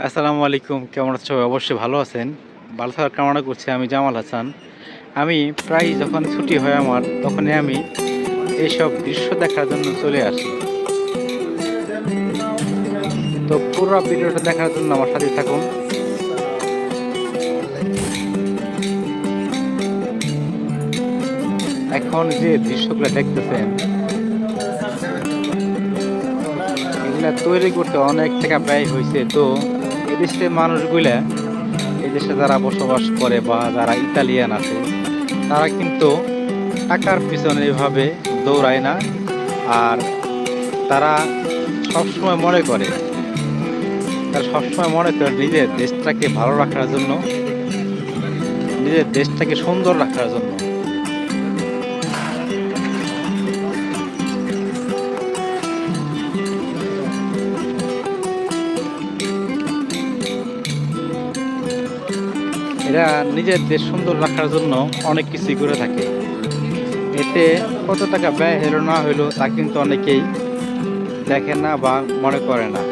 আসসালামু আলাইকুম, কেমন আছো? অবশ্যই ভালো আছেন। ভালো থাকার কামনা করছি আমি জামাল হাসান। আমি প্রায় যখন ছুটি হয় আমার, তখনই আমি এইসব দৃশ্য দেখার জন্য চলে আসি। তো পুরো ভিডিওটা দেখার জন্য আমার সাথে থাকুন। এখন যে দৃশ্যগুলো দেখতেছেন, এগুলা তৈরি করতে অনেক টাকা ব্যয় হয়েছে। তো এদেশের মানুষগুলা এই দেশে যারা বসবাস করে বা যারা ইতালিয়ান আছে, তারা কিন্তু টাকার পিছনে এভাবে দৌড়ায় না। আর তারা সবসময় মনে করে, তারা সবসময় মনে করে নিজের দেশটাকে ভালো রাখার জন্য, নিজের দেশটাকে সুন্দর রাখার জন্য। এরা নিজের দেশ সুন্দর রাখার জন্য অনেক কিছুই করে থাকে। এতে কত টাকা ব্যয় হলো না হইল তা কিন্তু অনেকেই দেখে না বা মনে করে না।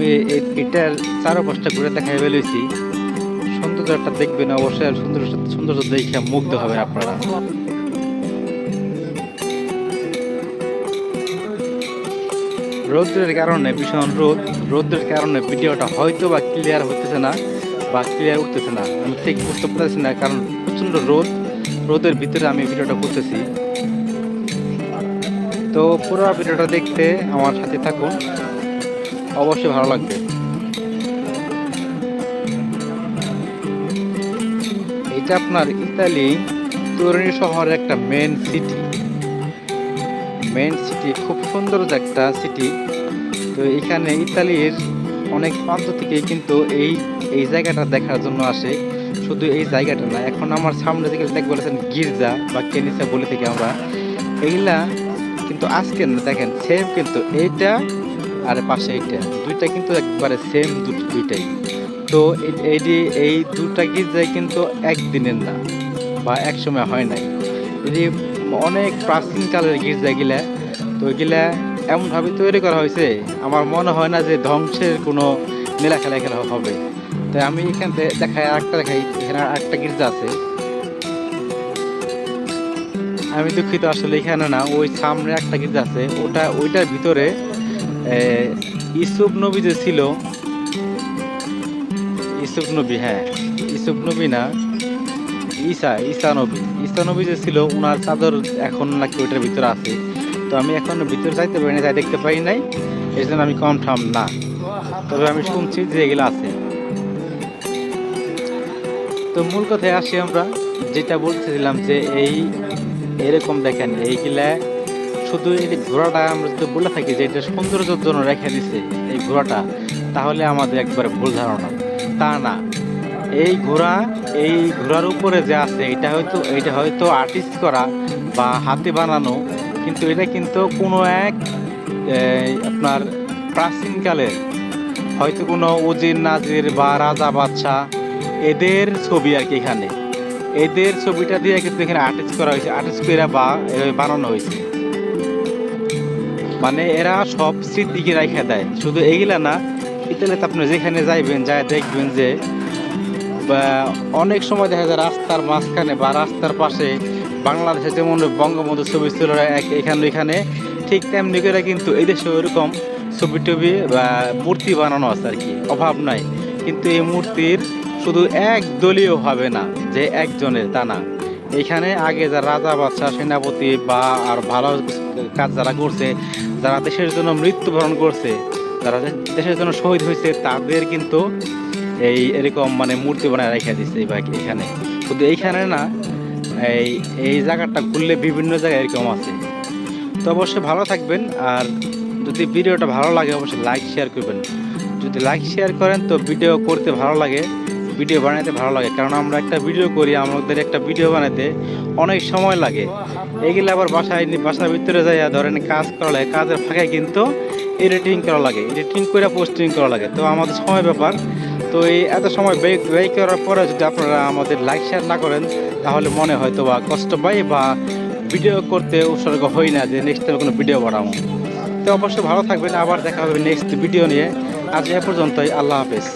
আমি এটার চারপাশটা ঘুরে দেখাই ফেলেছি। সৌন্দর্যটা দেখবেন অবশ্যই আর সুন্দর সৌন্দর্য দেখে মুগ্ধ হবেন আপনারা। রৌদ্রের কারণে, ভীষণ রোদ রৌদ্রের কারণে ভিডিওটা হয়তো বা ক্লিয়ার হতেছে না বা ক্লিয়ার উঠতেছে না। আমি ঠিক বুঝতে পারতেছি না, কারণ প্রচণ্ড রোদ। রোদের ভিতরে আমি ভিডিওটা করতেছি। তো পুরো ভিডিওটা দেখতে আমার সাথে থাকুন। অবশ্যই ভালো লাগবে। এটা আপনার ইতালি তুরিন শহরের একটা মেন সিটি মেন সিটি খুব সুন্দর একটা সিটি তো এখানে ইতালির অনেক প্রান্ত থেকে কিন্তু এই এই জায়গাটা দেখার জন্য আসে। শুধু এই জায়গাটা না, এখন আমার সামনে থেকে দেখ বলেছেন, গির্জা বা কেনিসা বলে থেকে আমরা। এইগুলা কিন্তু আজকে না, দেখেন সেম কিন্তু এইটা আর পাশে এইটা। দুইটা কিন্তু একবারে সেম দুইটাই। তো এই- এই দুটা গির্জায় কিন্তু একদিনের না, বা এক সময় হয় নাই। যে অনেক প্রাচীনকালের গির্জা গিলা, তো এগুলা এমনভাবে তৈরি করা হয়েছে, আমার মনে হয় না যে ধ্বংসের কোনো মেলা খেলা খেলা হবে। তাই আমি এখান থেকে দেখাই, আরেকটা দেখাই, এখানে আরেকটা গির্জা আছে। আমি দুঃখিত আসলে এখানে না, ওই সামনে একটা গির্জা আছে, ওটা ওইটার ভিতরে ইসুফ নবী যে ছিল, ইসুফ নবী হ্যাঁ ইসুফ নবী না, ঈসা ঈসা নবী। ঈসা নবী যে ছিল ওনার চাদর এখন নাকি ওইটার ভিতরে আছে। তো আমি এখন ভিতরে যাইতে পারি না যাই দেখতে পাই নাই, এই জন্য আমি কনফার্ম না। তবে আমি শুনছি যে এগুলো আছে। তো মূল কথায় আসি আমরা, যেটা বলতেছিলাম যে এই, এরকম দেখেন, এইগুলা শুধু এই ঘোড়াটা আমরা যদি বলে থাকি যে এটা সৌন্দর্যের জন্য রেখে দিছে এই ঘোড়াটা, তাহলে আমাদের একবারে ভুল ধারণা। তা না। এই ঘোড়া, এই ঘোড়ার উপরে যে আছে, এটা হয়তো এটা হয়তো আর্টিস্ট করা বা হাতে বানানো, কিন্তু এটা কিন্তু কোনো এক আপনার প্রাচীনকালের হয়তো কোনো উজির, নাজির বা রাজা বাদশাহ এদের ছবি আর কি এখানে। এদের ছবিটা দিয়ে কিন্তু এখানে আর্টিস্ট করা হয়েছে। আর্টিস্ট করে বা বানানো হয়েছে। মানে এরা সব স্মৃতিকে রেখে দেয়। শুধু এইগুলা না, ইতালিতে আপনি যেখানে যাইবেন, যায় দেখবেন যে অনেক সময় দেখা যায় রাস্তার মাঝখানে বা রাস্তার পাশে বাংলাদেশে যেমন বঙ্গবন্ধু ছবি ছিল এখানে এখানে ঠিক তেমনি করে কিন্তু এই দেশে ওইরকম ছবি টবি বা মূর্তি বানানো আছে আর কি, অভাব নাই। কিন্তু এই মূর্তির শুধু এক দলীয় হবে না, যে একজনের তা না। এখানে আগে যারা রাজা, বাদশাহ, সেনাপতি বা আর ভালো কাজ যারা করছে যারা দেশের জন্য মৃত্যুবরণ করছে, যারা দেশের জন্য শহীদ হয়েছে, তাদের কিন্তু এই এরকম মানে মূর্তি বানায় রেখে দিচ্ছে এখানে। শুধু এইখানে না, এই এই জায়গাটা ঘুরলে বিভিন্ন জায়গায় এরকম আছে। তো অবশ্যই ভালো থাকবেন, আর যদি ভিডিওটা ভালো লাগে, অবশ্যই লাইক শেয়ার করবেন। যদি লাইক শেয়ার করেন, তো ভিডিও করতে ভালো লাগে ভিডিও বানাতে ভালো লাগে। কারণ আমরা একটা ভিডিও করি, আমাদের একটা ভিডিও বানাতে অনেক সময় লাগে। এগুলো আবার বাসায় বাসার ভিতরে যাই ধরেন কাজ করা লাগে, কাজের ফাঁকে কিন্তু এডিটিং করা লাগে এডিটিং করে পোস্টিং করা লাগে। তো আমাদের সময় ব্যাপার। তো এই এত সময় ব্যয় ব্যয় করার পরে যদি আপনারা আমাদের লাইক শেয়ার না করেন, তাহলে মনে হয়তো বা কষ্ট পাই বা ভিডিও করতে উৎসর্গ হই না যে নেক্সট টাইম কোনো ভিডিও বানাবো। তো অবশ্যই ভালো থাকবেন, আবার দেখা হবে নেক্সট ভিডিও নিয়ে। আজ এ পর্যন্তই, আল্লাহ হাফেজ।